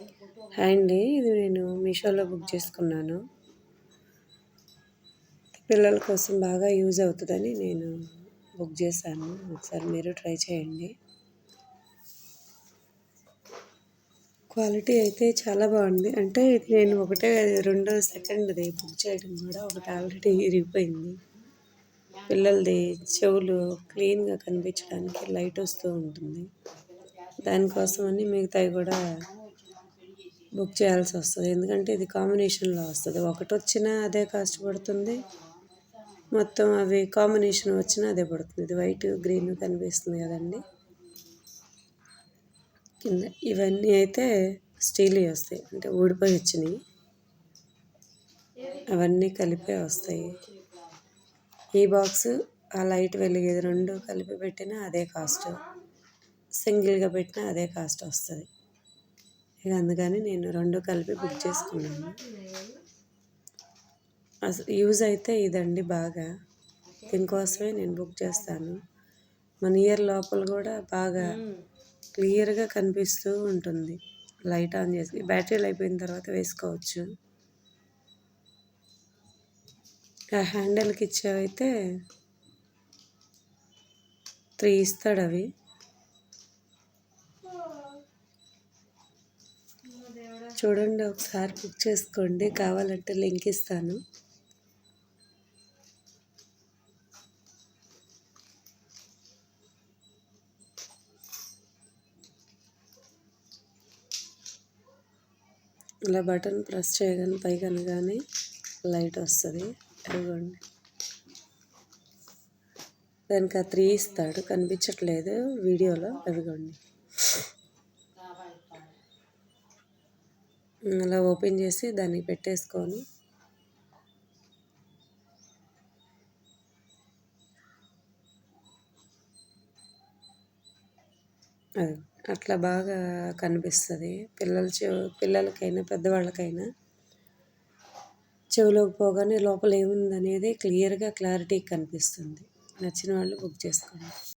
Hi అండి ఇది నేను మీషోలో బుక్ చేసుకున్నాను. పిల్లల కోసం బాగా యూజ్ అవుతుందని నేను బుక్ చేశాను. ఒకసారి మీరు ట్రై చేయండి. క్వాలిటీ అయితే చాలా బాగుంది. అంటే ఇది నేను ఒకటే రెండో సెకండ్ది బుక్ చేయడం కూడా ఒకటి ఆల్రెడీ ఇరిగిపోయింది. పిల్లలది చెవులు క్లీన్గా కనిపించడానికి లైట్ వస్తూ ఉంటుంది. దానికోసమని మిగతావి కూడా బుక్ చేయాల్సి వస్తుంది. ఎందుకంటే ఇది కాంబినేషన్లో వస్తుంది. ఒకటి వచ్చినా అదే కాస్ట్ పడుతుంది. మొత్తం అవి కాంబినేషన్ వచ్చినా అదే పడుతుంది. ఇది వైట్ గ్రీన్ కనిపిస్తుంది కదండి. కింద ఇవన్నీ అయితే స్టీలీ వస్తాయి. అంటే ఊడిపోయి వచ్చినాయి అవన్నీ కలిపే వస్తాయి. ఈ బాక్స్ ఆ లైట్ వెలిగేది రెండు కలిపి పెట్టినా అదే కాస్ట్. సింగిల్గా పెట్టినా అదే కాస్ట్ వస్తుంది. ఇక అందుకని నేను రెండు కలిపి బుక్ చేసుకున్నాను. అసలు యూజ్ అయితే ఇదండి బాగా. దీనికోసమే నేను బుక్ చేస్తాను. మన ఇయర్ లోపల కూడా బాగా క్లియర్గా కనిపిస్తూ ఉంటుంది. లైట్ ఆన్ చేసి బ్యాటరీలు అయిపోయిన తర్వాత వేసుకోవచ్చు. ఆ హ్యాండిల్కి ఇచ్చేవైతే త్రీ ఇస్తాడు అవి. చూడండి ఒకసారి బుక్ చేసుకోండి. కావాలంటే లింక్ ఇస్తాను. ఇలా బటన్ ప్రెస్ చేయగానే పైకి అనగానే లైట్ వస్తుంది. ఇవ్వండి దానికి ఆ త్రీ ఇస్తాడు. కనిపించట్లేదు వీడియోలో. అదిగోండి అలా ఓపెన్ చేసి దాన్ని పెట్టేసుకొని అది అట్లా బాగా కనిపిస్తుంది. పిల్లల చెవు పిల్లలకైనా పెద్దవాళ్ళకైనా చెవిలోకి పోగానే లోపల ఏముందనేది క్లియర్గా క్లారిటీ కనిపిస్తుంది. నచ్చిన వాళ్ళు బుక్ చేసుకోండి.